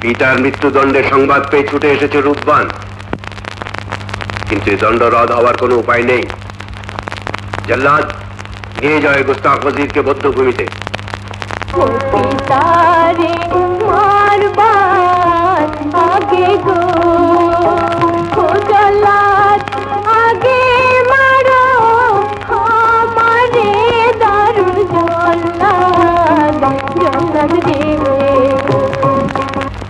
পিতারে মৃত্যুদণ্ডের সংবাদ পেয়ে ছুটে এসেছে রূপবান। কিন্তু দণ্ড রদ হওয়ার কোনো উপায় নেই। জল্লাদ, নিয়ে যায় গুস্তাখ ওজিরকে বদ্ধভূমিতে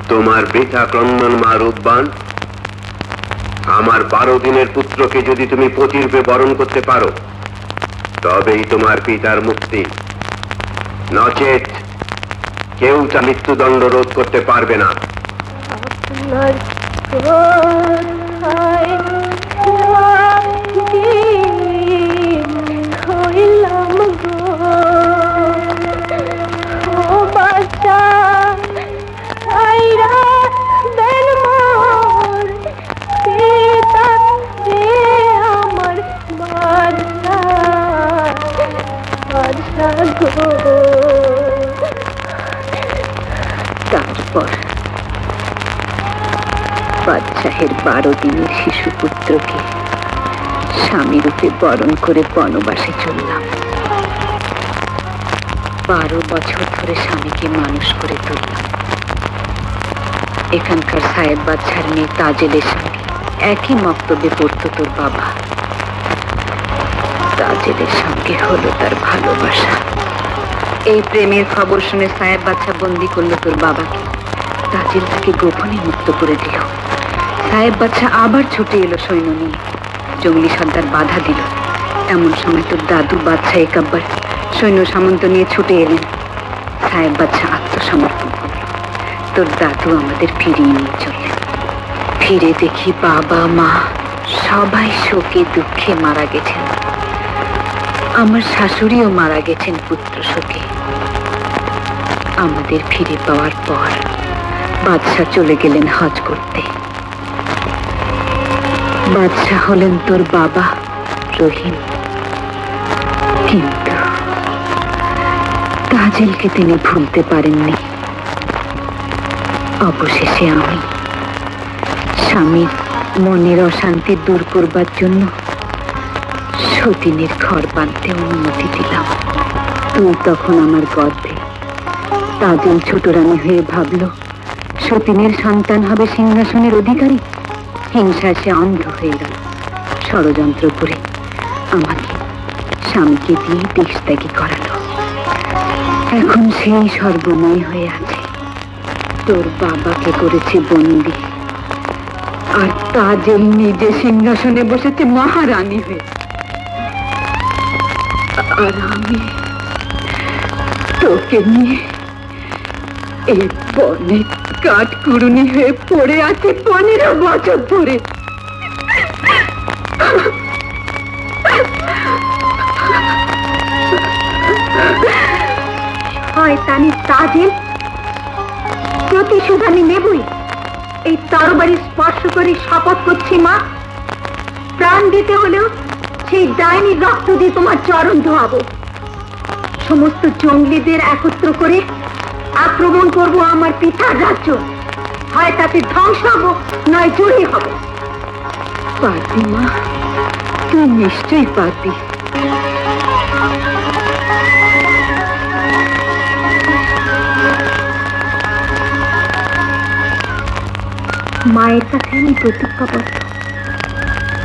তোমার বৃথা ক্রন্দন মা রূপবান আমার বারো দিনের পুত্রকে যদি তুমি পতিরূপে বরণ করতে পারো, তবেই তোমার পিতার মুক্তি। নচেত কেউ তা মৃত্যুদণ্ড রোধ করতে পারবে না আপনার বারো দিনের শিশু পুত্রকে স্বামী রূপে বরণ করে বনবাসে চললাম। বারো বছর ধরে স্বামীকে মানুষ করে তুললাম। এখানকার সাহেব বাচ্চার মেয়ে তাজেলের সঙ্গে একই মক্তব্যে পড়তো তোর বাবা। তাজেলের সঙ্গে হলো তার ভালোবাসা। এই প্রেমের খবর শুনে সাহেব বাচ্চা বন্দি করল তোর বাবাকে। তাজিল তাকে গোপনে মুক্ত করে দিল। সাহেব বাচ্চা আবার ছুটে এলো সৈন্য নিয়ে। জঙ্গলি সর্দার বাধা দিল। এমন সময় তোর দাদু বাচ্চা একাব্বার সৈন্য সামন্ত নিয়ে ছুটে এলেন। সাহেব বাচ্চা আত্মসমর্পণ করল তোর দাদু আমাদের ফিরিয়ে নিয়ে চললেন। ফিরে দেখি বাবা, মা সবাই শোকে দুঃখে মারা গেছেন। আমার শাশুড়িও মারা গেছেন পুত্র শোকে। আমাদের ফিরে পাওয়ার পর বাদশাহ চলে গেলেন হজ করতে। বাদশাহ হলেন তোর বাবা রহিম। কিন্তু তাজেলকে তিনি ভুলতে পারেননি। অবশেষে আমি স্বামীর মনের অশান্তি দূর করবার জন্য সতীনের ঘর বাঁধতে অনুমতি দিলাম। তুই তখন আমার গর্ভে তাজেল ছোট রানী হয়ে ভাবল, সতীনের সন্তান হবে সিংহাসনের অধিকারী। হিংসা সে অন্ধ হয়ে গেল, ষড়যন্ত্র করে আমাকে স্বামীকে দিয়ে দেশ ত্যাগী করালো। এখন সেই সর্বময় হয়ে আছে। তোর বাবাকে করেছে বন্দি। আর তাজেল নিজে সিংহাসনে বসেছে মহারানী হয়ে। আর আমি তোকে নিয়ে এই বনে কাঠ কুড়ুনি হয়ে পড়ে আছে পনেরো বছর ধরে। এই তরবারি স্পর্শ করে শপথ করছি, মা। প্রাণ দিতে হলেও সেই ডাইনির রক্ত দিয়ে তোমার ধোয়াবো। সমস্ত জঙ্গলিদের একত্র করে আক্রমণ করব আমার পিতার রাজ্য। হয় তাতে ধ্বংস হব, নয় জয়ী হব। পারবি মা, তুই নিশ্চয়ই পারবি। মায়ের কাছে আমি প্রতিজ্ঞাবদ্ধ।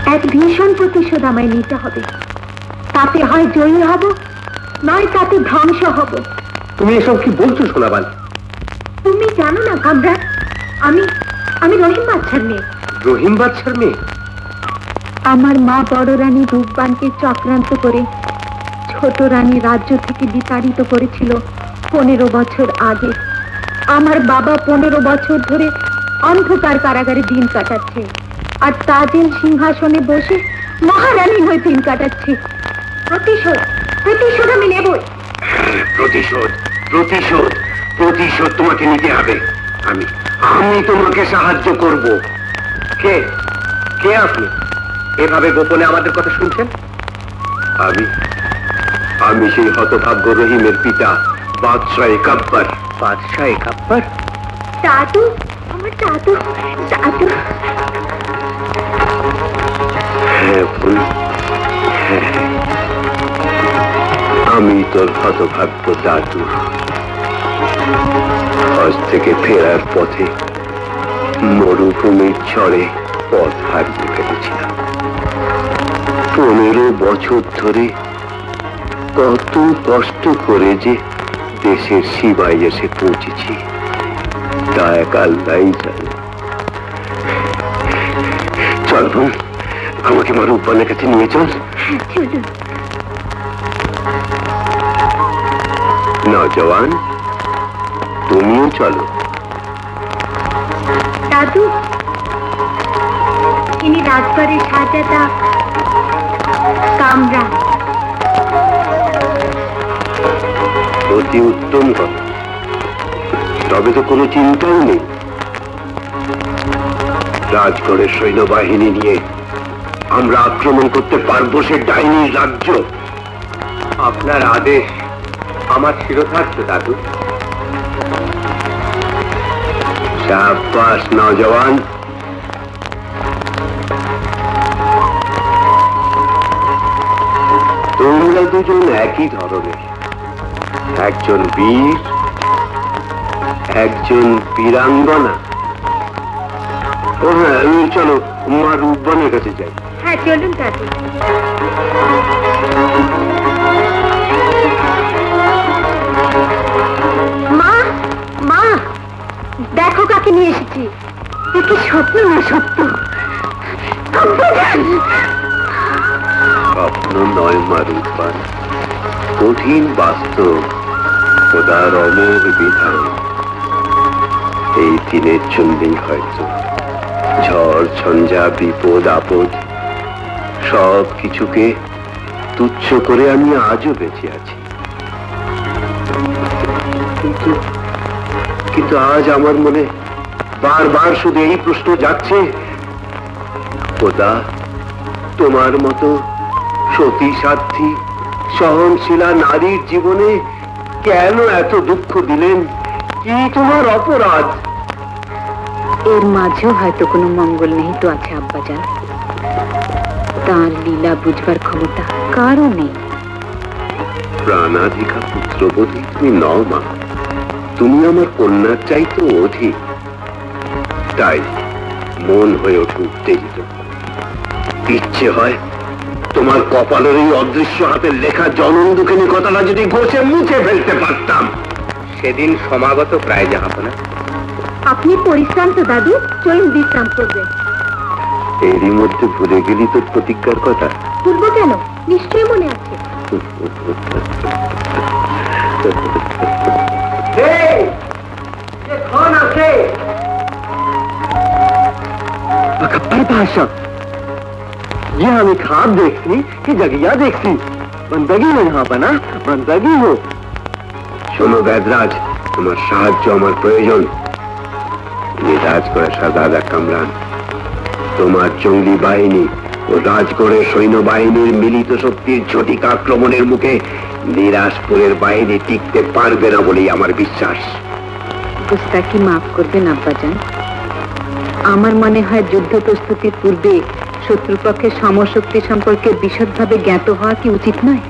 এক ভীষণ প্রতিশোধ আমায় নিতে হবে। তাতে হয় জয়ী হব, নয় তাতে ধ্বংস হব। তুমি এসব কি বলছো সোনাবান তুমি জানো না কামরান আমি আমি রহিম বাচ্চার মেয়ে। রহিম বাদশার মেয়ে? আমার মা বড় রানী রূপবানকে চক্রান্ত করে ছোট রানী রাজ্য থেকে বিতাড়িত করেছিল পনেরো বছর আগে। আমার বাবা পনেরো বছর ধরে অন্ধকার কারাগারে দিন কাটাচ্ছে আর তাজেল সিংহাসনে বসে মহারানী হয়ে দিন কাটাচ্ছে। প্রতিশোধ প্রতিশোধ আমি নেবই। প্রতিশোধ প্রতিশোধ প্রতিশোধ তোমাকে নিতে হবে। আমি আমি তোমাকে সাহায্য করব। কে? কে আপনি? এভাবে গোপনে আমাদের কথা শুনছেন? আমি আমি সেই হতভাগ্য রহিমের পিতা বাদশাহ কাব্বার বাদশাহ কাব্বার দাদু আমার দাদু দাদু। তোর হতভাগ্য দাদু। হজ থেকে ফেরার পথে মরুভূমির ঝড়ে পথ হারিয়ে ফেলেছিলাম। পনেরো বছর ধরে কত কষ্ট করে যে দেশের সীমায় এসে পৌঁছেছি, তা এক আল্লাহই জানে। চল বোন, আমাকে মারুব্বানের কাছে নিয়ে চল। চলুন নজওয়ান তুমিও চলো। দাদু ইনি রাজবাড়ির সাজাদা কামরা। অতি উত্তম কথা। তবে তো কোনো চিন্তাই নেই। রাজগড়ের সৈন্যবাহিনী নিয়ে আমরা আক্রমণ করতে পারব সে ডাইনির রাজ্য। আপনার আদেশ আমার শিরোধার্য, দাদু। শাবাস নজওয়ান তোমরা দুজন একই ধরনের। একজন বীর, একজন বীরাঙ্গনা। ও হ্যাঁ চলো মা রূপবনের কাছে যাই। হ্যাঁ চলুন, দাদু। দেখো কাকে নিয়ে এসেছি। এ কি স্বপ্ন না সত্য? স্বপ্ন নয় মা রূপবান কঠিন বাস্তব খোদার অমোঘ বিধান। এই দিনের জন্যই হয়তো। ঝড়, ঝঞ্ঝা, বিপদ, আপদ, সব কিছুকে তুচ্ছ করে আমি আজও বেঁচে আছি। কিন্তু কিন্তু আজ আমার মনে বারবার শুধু এই প্রশ্ন যাচ্ছে খোদা তোমার মতো সতী সাধ্যী সহনশীলা নারীর জীবনে কেন এত দুঃখ দিলেন? কি তোমার অপরাধ? এর মাঝেও হয়তো কোনো মঙ্গল নেই তো আছে আব্বাজান। তার লীলা বুঝবার ক্ষমতা কারও নেই। প্রাণাধিকা পুত্রবধূ তুমি নও মা। তুমি আমার কন্যার চাইতো অধিক। তাই মন হয়ে ওঠে উত্তেজিত। ইচ্ছে হয় তোমার কপালের এই অদৃশ্য হাতের লেখা জনন দুঃখিনী কথাটা যদি ঘষে মুছে ফেলতে পারতাম। সেদিন সমাগত প্রায় জাহাপনা আপনি পরিশ্রান্ত দাদু। চলুন বিশ্রাম করবেন এরই মধ্যে ভুলে গেলি তোর প্রতিজ্ঞার কথা? ভুলবো কেন? নিশ্চয়ই মনে আছে। अकबर भाषा ये हमें ख्वाब देखती कि जगिया देखती बंदगी हो यहाँ पर ना बंदगी हो শোনো ব্যাদরাজ তোমার সাহায্য আমার প্রয়োজন তুমি রাজগড়ের সাদাদা কামরান তোমার জঙ্গলি বাহিনী ও রাজগড়ের সৈন্যবাহিনীর মিলিত শক্তির ঝটিক আক্রমণের মুখে নিরাজপুরের বাহিনী টিকতে পারবে না বলেই আমার বিশ্বাস। গুস্তাকি মাফ করবেন আব্বাজান? আমার মনে হয় যুদ্ধ প্রস্তুতির পূর্বে শত্রুপক্ষের সমশক্তি সম্পর্কে বিশদভাবে জ্ঞাত হওয়া কি উচিত নয়?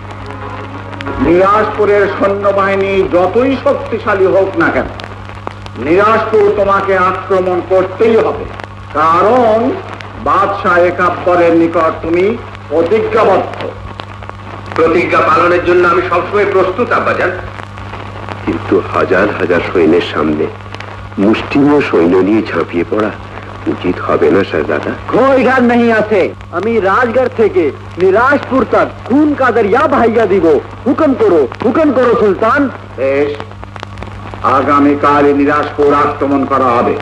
নিরাজপুরের সৈন্যবাহিনী যতই শক্তিশালী হোক না কেন নিরাজপুর তোমাকে আক্রমণ করতেই হবে। কারণ বাদশাহ একাব্বরের নিকট তুমি প্রতিজ্ঞাবদ্ধ প্রতিজ্ঞা পালনের জন্য আমি সবসময় প্রস্তুত আব্বাজান কিন্তু হাজার হাজার সৈন্যের সামনে মুষ্টিমেয় সৈন্য নিয়ে ঝাঁপিয়ে পড়া উচিত হবে না শাহজাদা कोई घर नहीं आते আমি রাজগড় থেকে নিরাজপুর তক খুন का दरिया ভাইয়া দিব হুকুম করো হুকুম করো সুলতান বেশ আগামীকাল নিরাজপুর আক্রমণ করা হবে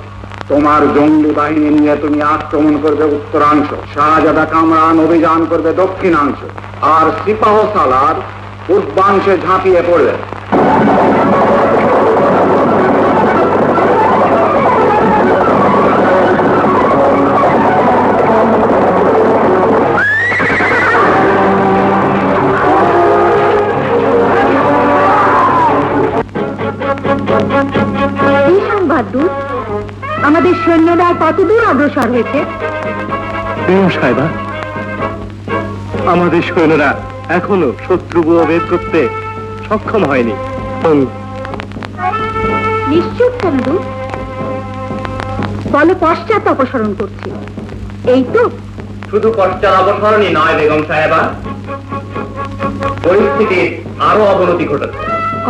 তোমার জঙ্গলি বাহিনী নিয়ে তুমি আক্রমণ করবে উত্তরাংশ, শাহজাদা কামরান অভিযান করবে দক্ষিণাংশ, আর সিপাহ সালার পূর্বাংশে ঝাঁপিয়ে পড়বে। প্রায় কত দূর অগ্রসর হয়েছে সাহেবা আমাদের সৈন্যরা এখনও শত্রু ভেদ করতে সক্ষম হয়নি। নিশ্চুপ চন্দ্র বলো পশ্চাৎ অপসরণ করছি। এই তো। শুধু পশ্চাৎ অবসরণই নয় বেগম সাহেবা। পরিস্থিতির আরও অবনতি ঘটেছে।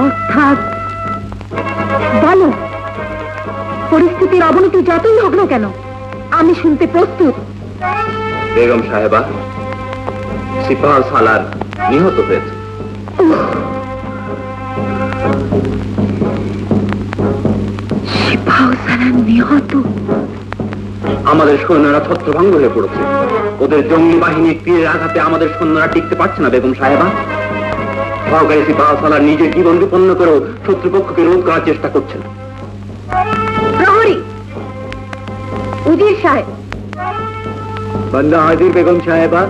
অর্থাৎ বলো পরিস্থিতির অবনতি যতই হোক না কেন আমি শুনতে প্রস্তুত। বেগম সাহেবা সিপাহ সালার নিহত হয়েছে। নিহত? আমাদের সৈন্যরা ছত্রভঙ্গ হয়ে পড়েছে। ওদের জঙ্গি বাহিনীর তীরের আঘাতে আমাদের সৈন্যরা টিকতে পারছে না বেগম সাহেবা। সহকারী সিপাহ সালার নিজের জীবন বিপন্ন করেও শত্রুপক্ষকে রোধ করার চেষ্টা করছেন। উজির সাহেব। বন্দা হাজির বেগম সাহেবা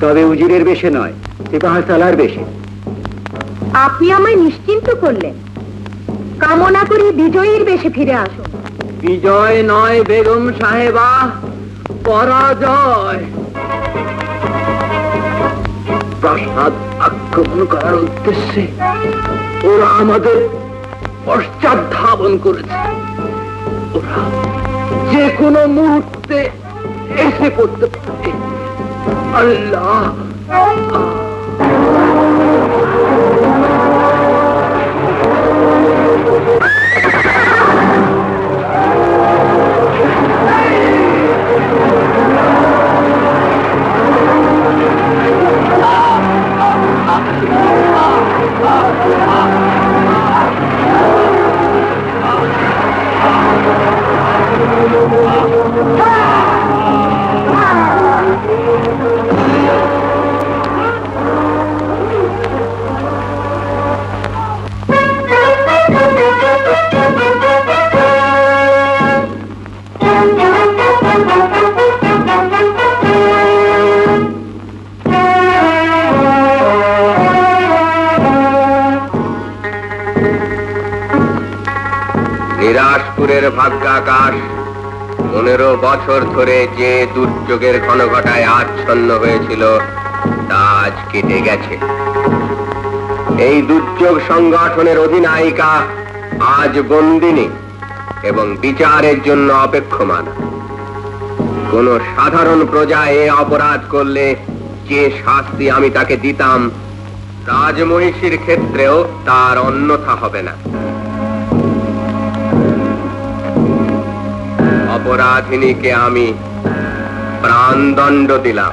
তবে উজিরের বেশে নয় সিপাহ সালার বেশে। আপনি আমায় নিশ্চিন্ত করলেন। কামনা করি বিজয়ীর বেশে ফিরে আসুন। বিজয় নয় বেগম সাহেবা পরাজয়। প্রাসাদ আক্রমণ করার উদ্দেশ্যে ওরা আমাদের পশ্চাৎ ধাবন করেছে। ওরা যে কোনো মুহূর্তে এসে পড়তে পারে। আল্লাহ। নিরাশপুরের ভাগ্যাকাশ পনেরো বছর ধরে যে দুর্যোগের ঘনঘটায় আচ্ছন্ন হয়েছিল, তা আজ কেটে গেছে। এই দুর্যোগ সংগঠনের অধিনায়িকা আজ বন্দিনী এবং বিচারের জন্য অপেক্ষমান। কোন সাধারণ প্রজা এ অপরাধ করলে যে শাস্তি আমি তাকে দিতাম, রাজমহিষীর ক্ষেত্রেও তার অন্যথা হবে না। অপরাধিনীকে আমি প্রাণদণ্ড দিলাম।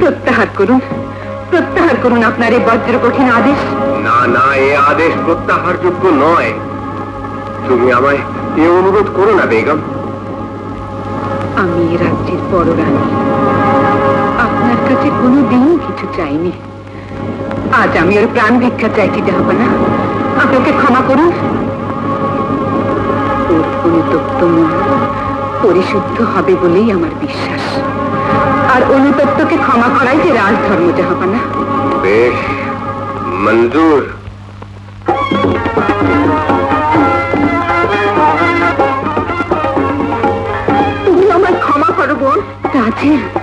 প্রত্যাহার করুন প্রত্যাহার করুন আপনার এই বজ্র কঠিন আদেশ। না না এ আদেশ প্রত্যাহারযোগ্য নয়। তুমি আমায় এ অনুরোধ করো না বেগম। আমি রাজ্যের বড় রানী আপনার কাছে কোনোদিন কিছু চাইনি। আজ আমি ওর প্রাণ ভিক্ষা চাইছি জাহাপানা আপনাকে ক্ষমা করুন। অনুতপ্ত মন পরিশুদ্ধ হবে বলেই আমার বিশ্বাস। আর অনুতপ্তকে ক্ষমা করাই যে রাজধর্ম জাহাপানা। বেশ মঞ্জুর। তুমি আমায় ক্ষমা করো বোন। রাজের